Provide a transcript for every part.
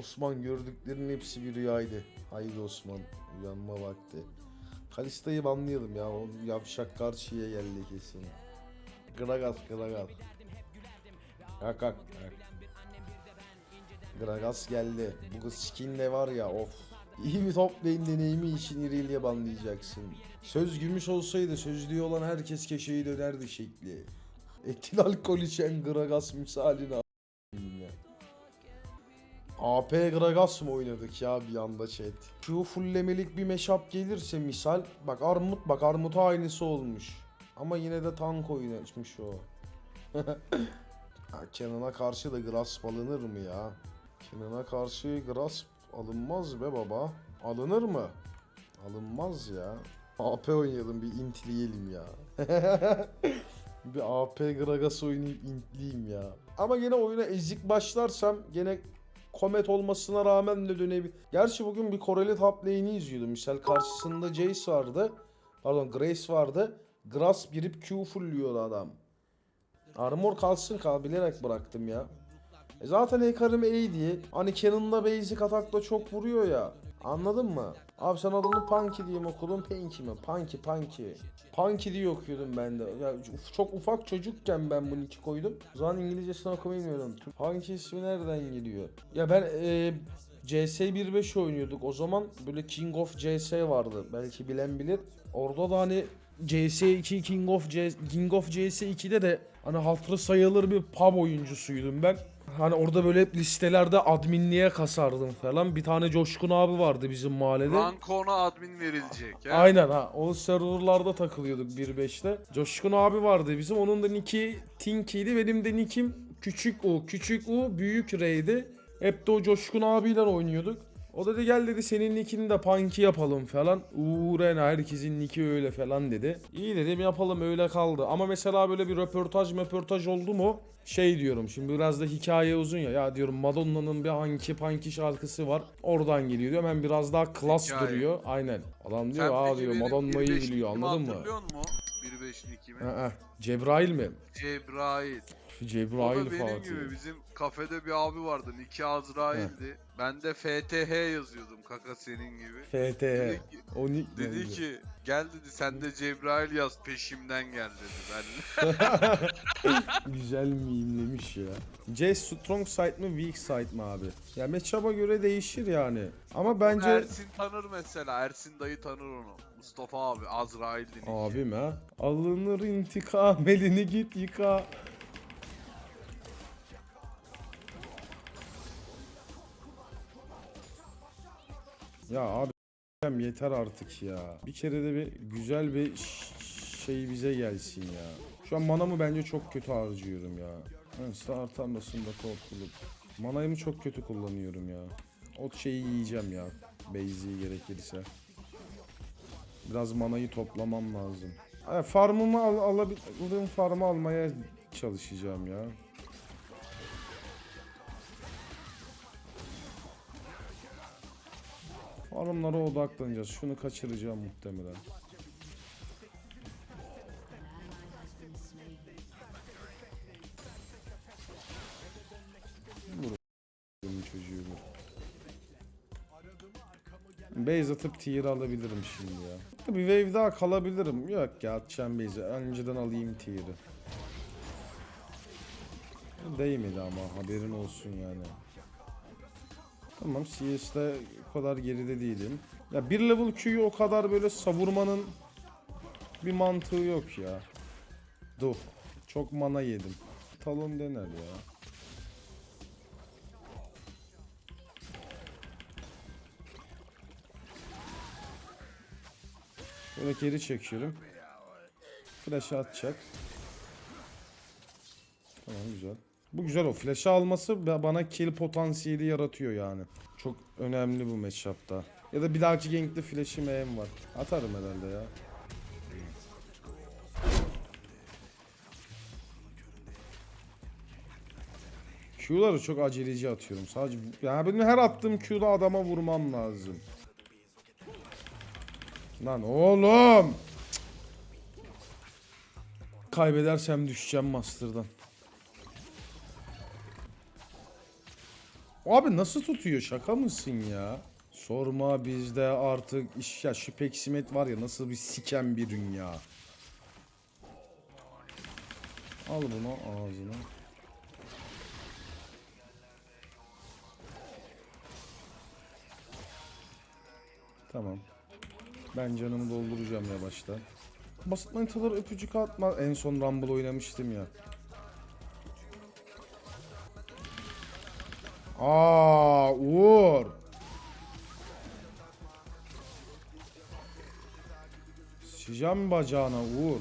Osman gördüklerinin hepsi bir rüyaydı. Haydi Osman uyanma vakti. Kalista'yı banlayalım ya. O yavşak karşıya geldi kesin. Gragas Gragas. Kalk kalk. Gragas geldi. Bu kız skin de var ya of. İyi bir top lane deneyimi için iriyle banlayacaksın. Söz gümüş olsaydı sözlüğü olan herkes keşeyi dönerdi şekli. Etil alkol içen Gragas ya. AP Gragas mı oynadık ya bir anda chat? Q fulllemelik bir meşap gelirse misal bak Armut bak Armut'a aynısı olmuş. Ama yine de tank oynamış o. Ha, Kenan'a karşı da grasp alınır mı ya? Kenan'a karşı grasp alınmaz be baba. Alınır mı? Alınmaz ya. AP oynayalım bir intleyelim ya. bir AP Gragas oynayıp intleyeyim ya. Ama gene oyuna ezik başlarsam gene Komet olmasına rağmen de dönebilir. Gerçi bugün bir Koreli top lane'i izliyordum. Misal karşısında Jace vardı. Pardon Grace vardı. Grasp girip Q fullüyordu adam. Armor kalsın kal bilerek bıraktım ya. E zaten Ekarim A diye. Hani Cannon'da basic atakla çok vuruyor ya. Anladın mı? Abi sen adını Punky diye mi okudun? Pinky mi? Punky Punky. Punky diye okuyordum ben de. Ya çok ufak çocukken ben bunu iki koydum. O zaman İngilizcesini okumayı bilmiyordum. Punky ismi nereden geliyor? Ya ben e, CS 1.5 oynuyorduk. O zaman böyle King of CS vardı. Belki bilen bilir. Orada da hani CS2 King of CS, King of CS2'de de hani hatırı sayılır bir pub oyuncusuydum ben. Hani orada böyle hep listelerde adminliğe kasardım falan. Bir tane Coşkun abi vardı bizim mahallede. Rankona admin verilecek ya. Aynen ha. O serverlarda takılıyorduk 1.5'te. Coşkun abi vardı bizim. Onun da nicki Tinky'ydi. Benim de nickim Küçük U. Küçük U büyük R'ydi. Hep de o Coşkun abiyle oynuyorduk. O dedi gel dedi senin nickini de Punky yapalım falan. Uuu Rena herkesin nicki öyle falan dedi. İyi dedim yapalım öyle kaldı. Ama mesela böyle bir röportaj röportaj oldu mu? Şey diyorum şimdi biraz da hikaye uzun ya. Ya diyorum Madonna'nın bir Hanky Punky şarkısı var. Oradan geliyor diyor. Hemen biraz daha klas Hikaye. duruyor. Aynen. Adam diyor aa diyor Madonna'yı 1.5 biliyor anladın mı? Hatırlıyor musun? 1.5 nickimi. Ha, Cebrail mi? Cebrail. O Cebrail da benim Fatih. gibi bizim kafede bir abi vardı. Niki Azrail'di. Ben de FTH yazıyordum kaka senin gibi. FT. Dedi ki, O nick dedi neydi? ki gel dedi sen de Cebrail yaz peşimden gel dedi. Ben Güzel miyimlemiş ya. C strong side mi weak side mi abi? Ya matchup'a göre değişir yani. Ama bence Ersin tanır mesela. Ersin dayı tanır onu. Mustafa abi Azrail'di abim ha. Alınır intikam elini git yıka. Ya abi yeter artık ya. Bir kere de bir güzel bir şey bize gelsin ya. Şu an manamı bence çok kötü harcıyorum ya. Ben start armasında korkuluk. Manayımı çok kötü kullanıyorum ya. O şeyi yiyeceğim ya. Base'i gerekirse. Biraz manayı toplamam lazım. Farmımı al, alabildiğim farmı almaya çalışacağım ya. Farmlara odaklanacağız. Şunu kaçıracağım muhtemelen. Vur benim çocuğumu. Base atıp tier alabilirim şimdi ya. Bir wave daha kalabilirim. Yok ya atacağım base'e. Önceden alayım tier'i. Değmedi ama haberin olsun yani. Tamam CS'de o kadar geride değilim. Ya bir level Q'yu o kadar böyle savurmanın bir mantığı yok ya. Dur. Çok mana yedim. Talon dener ya. Böyle geri çekiyorum. Flash'ı atacak. Tamam güzel. Bu güzel o. Flash'ı alması ba- bana kill potansiyeli yaratıyor yani. Çok önemli bu matchup'ta. Ya da bir dahaki gank'te flash'im aim var. Atarım herhalde ya. Q'ları çok aceleci atıyorum. Sadece yani benim her attığım Q'da adama vurmam lazım. Lan oğlum. Cık. Kaybedersem düşeceğim Master'dan. Abi nasıl tutuyor şaka mısın ya? Sorma bizde artık iş ya şu peksimet var ya nasıl bir siken bir dünya. Al bunu ağzına. Tamam. Ben canımı dolduracağım yavaştan. Basit manitalar öpücük atma. En son Rumble oynamıştım ya. Aa Uğur. Sıcağım bacağına Uğur.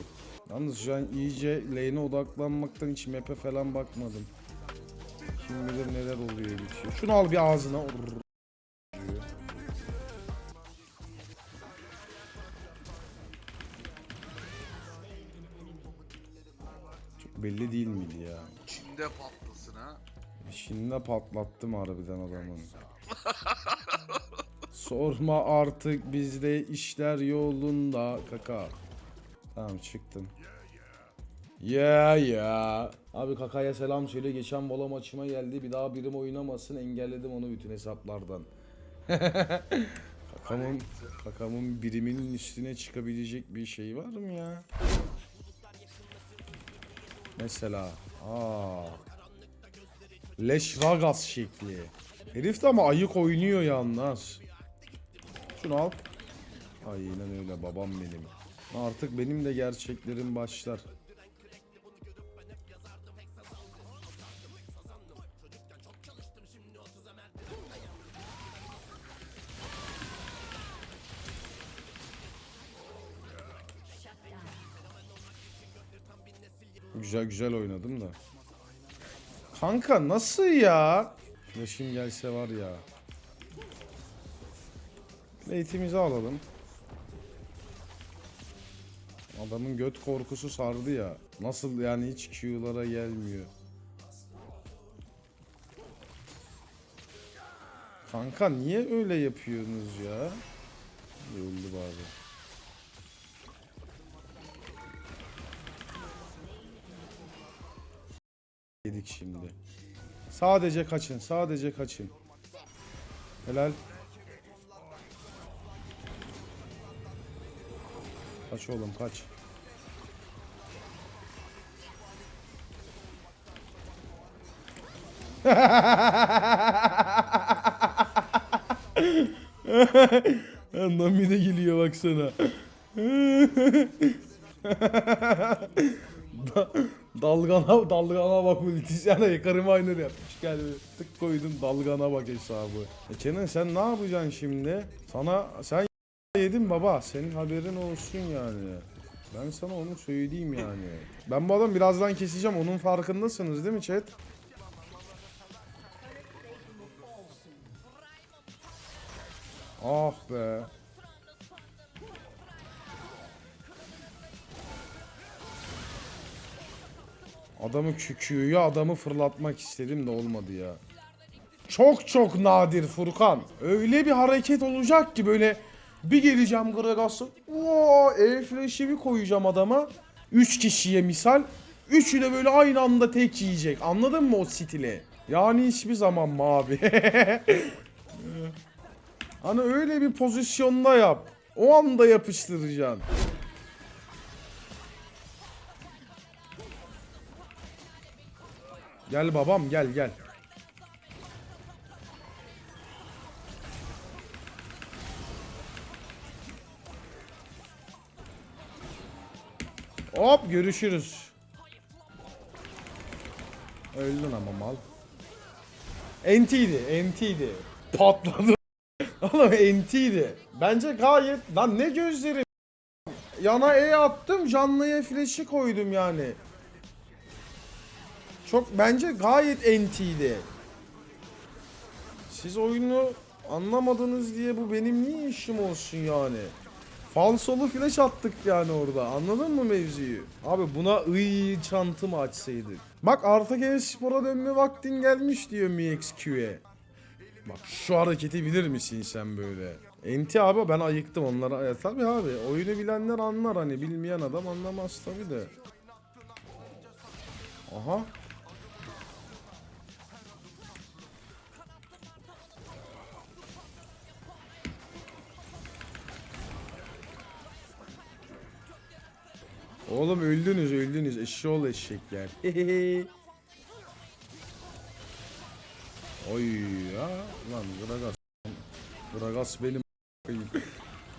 Yalnız şu an iyice lane'e odaklanmaktan hiç map'e falan bakmadım. Kim bilir neler oluyor bitiyor. Şunu al bir ağzına. Urr. Çok belli değil miydi ya? İçinde patlasın ha. Şimdi patlattım harbiden adamın. Sorma artık bizde işler yolunda kaka. Tamam çıktım. Ya ya. Abi kakaya selam söyle. Geçen bola maçıma geldi. Bir daha birim oynamasın. Engelledim onu bütün hesaplardan. kakamın, kakamın biriminin üstüne çıkabilecek bir şey var mı ya? Mesela. Aa. Leş Ragas şekli. Herif de ama ayık oynuyor yalnız. Şunu al. Aynen öyle babam benim. Artık benim de gerçeklerim başlar. Güzel güzel oynadım da. Kanka nasıl ya? Flash'im gelse var ya. Eğitimizi alalım. Adamın göt korkusu sardı ya. Nasıl yani hiç Q'lara gelmiyor. Kanka niye öyle yapıyorsunuz ya? Öldü bari. Yedik şimdi. Sadece kaçın, sadece kaçın. Helal. Kaç oğlum kaç. Nami de geliyor baksana. dalgana dalgana bak multisana yakarım aynen yapmış geldi. Tık koydum dalgana bak hesabı. E Kenan sen ne yapacaksın şimdi? Sana sen yedin baba. Senin haberin olsun yani. Ben sana onu söyleyeyim yani. Ben bu adamı birazdan keseceğim. Onun farkındasınız değil mi chat? Ah be. Adamı küküyor adamı fırlatmak istedim de olmadı ya. Çok çok nadir Furkan. Öyle bir hareket olacak ki böyle bir geleceğim Gragas'ı. Oo, el flash'i koyacağım adama. Üç kişiye misal. Üçü de böyle aynı anda tek yiyecek. Anladın mı o stili? Yani hiçbir zaman mı abi? hani öyle bir pozisyonda yap. O anda yapıştıracaksın. Gel babam gel gel. Hop görüşürüz. Öldün ama mal. Entiydi, entiydi. Patladı. Oğlum entiydi. Bence gayet... Lan ne gözleri Yana E attım, canlıya flash'i koydum yani. Çok bence gayet entiydi. Siz oyunu anlamadınız diye bu benim niye işim olsun yani? Falsolu flash attık yani orada. Anladın mı mevzuyu? Abi buna ıy çantı mı açsaydık? Bak artık e-spora dönme vaktin gelmiş diyor MXQ'ye. Bak şu hareketi bilir misin sen böyle? Enti abi ben ayıktım onlara. Ya, tabii abi oyunu bilenler anlar hani bilmeyen adam anlamaz tabii de. Aha. Oğlum öldünüz öldünüz eşşoğlu eşekler. Oy ya lan Gragas. Gragas benim.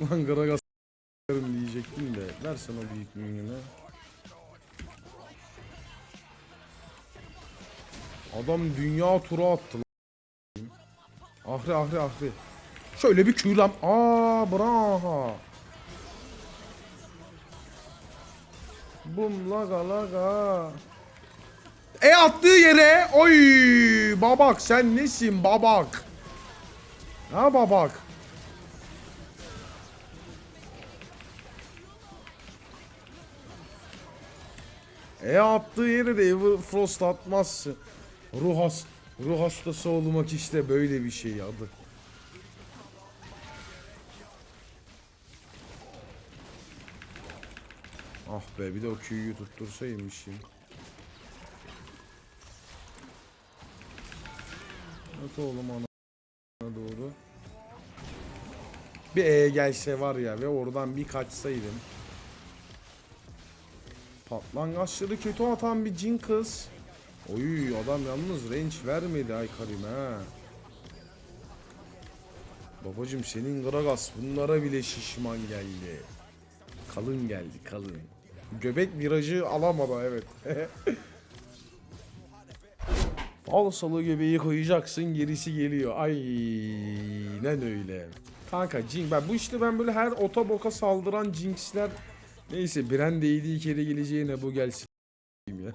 Lan Gragas diyecektim de. Versen o büyük minyonu. Adam dünya turu attı lan. Ahri ahri ahri. Şöyle bir külam. Aa bravo. Bum laga laga. E attığı yere oy babak sen nesin babak? Ha babak. E attığı yere de Everfrost atmazsın. Ruh, has ruh hastası olmak işte böyle bir şey adı. Ah be bir de o Q'yu tuttursaymışım. At oğlum ana doğru. Bir E gelse var ya ve oradan bir kaçsaydım. Patlangaçları kötü atan bir cin kız. Oy adam yalnız range vermedi ay karim ha. Babacım senin Gragas bunlara bile şişman geldi. Kalın geldi kalın. Göbek virajı alamadı evet. Falsalı göbeği koyacaksın gerisi geliyor. Aynen öyle. Kanka Jing ben bu işte ben böyle her otoboka saldıran Jinx'ler neyse Bren değdiği kere geleceğine bu gelsin ya.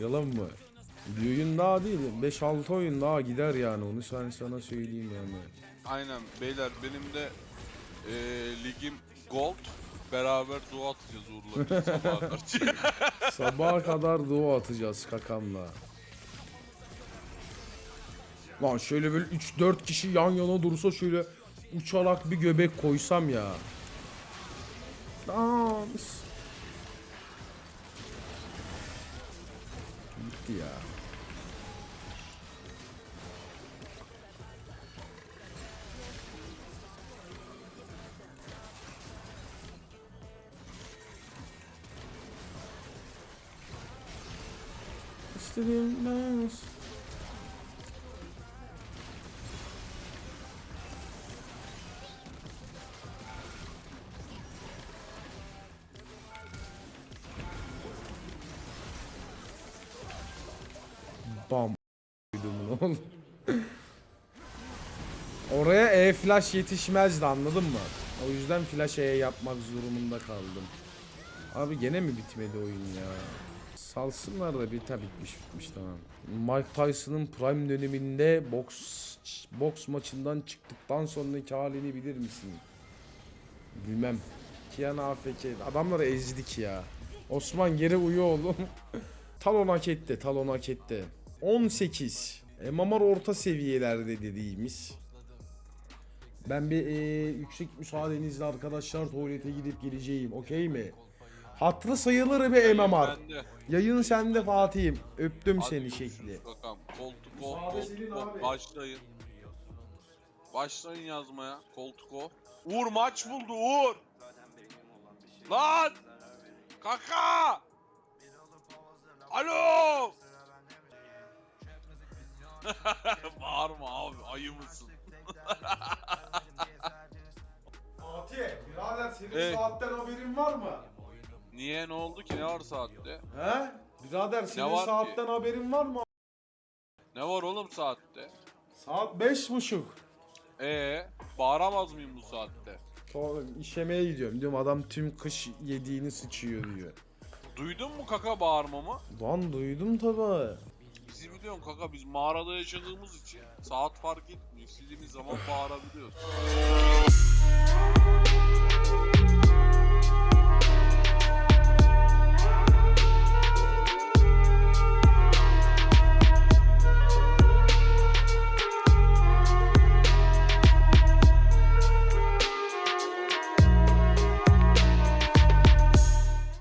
Yalan mı? Bir oyun daha değil 5-6 oyun daha gider yani onu sen sana söyleyeyim yani. Aynen beyler benim de eee, ligim gold. Beraber dua atacağız Uğur'la sabaha karşı. Sabaha kadar dua atacağız kakamla. Lan şöyle böyle 3-4 kişi yan yana dursa şöyle uçarak bir göbek koysam ya. Dans. Gitti ya. İstediğim dans. Bam. Oraya E flash yetişmezdi anladın mı? O yüzden flash E yapmak durumunda kaldım. Abi gene mi bitmedi oyun ya? Salsınlar da bir tabi bitmiş bitmiş tamam. Mike Tyson'ın prime döneminde boks boks maçından çıktıktan sonraki halini bilir misin? Bilmem. Kian AFK. Adamları ezdik ya. Osman geri uyu oğlum. talon hak etti. Talon hak etti. 18. E, Mamar orta seviyelerde dediğimiz. Ben bir e, yüksek müsaadenizle arkadaşlar tuvalete gidip geleceğim. Okey mi? Hatırı sayılır be MMR. Ben de. Yayın sende Fatih'im. Öptüm Hadi seni görüşürüz şekli. Bakalım. Koltuk o, koltuk o. Başlayın. Başlayın yazmaya. Koltuk o. Uğur maç buldu Uğur. Lan! Kaka! Alo! Bağırma abi ayı mısın? Fatih, birader senin Evet. saatten haberin var mı? Niye ne oldu ki ne var saatte? He? Birader senin var ki? saatten haberin var mı? Ne var oğlum saatte? Saat beş buçuk. Ee, bağıramaz mıyım bu saatte? Oğlum işemeye gidiyorum. Diyorum adam tüm kış yediğini sıçıyor diyor. Duydun mu kaka bağırmamı? Lan duydum tabi. Bizi biliyorsun kaka biz mağarada yaşadığımız için saat fark etmiyor. İstediğimiz zaman bağırabiliyoruz.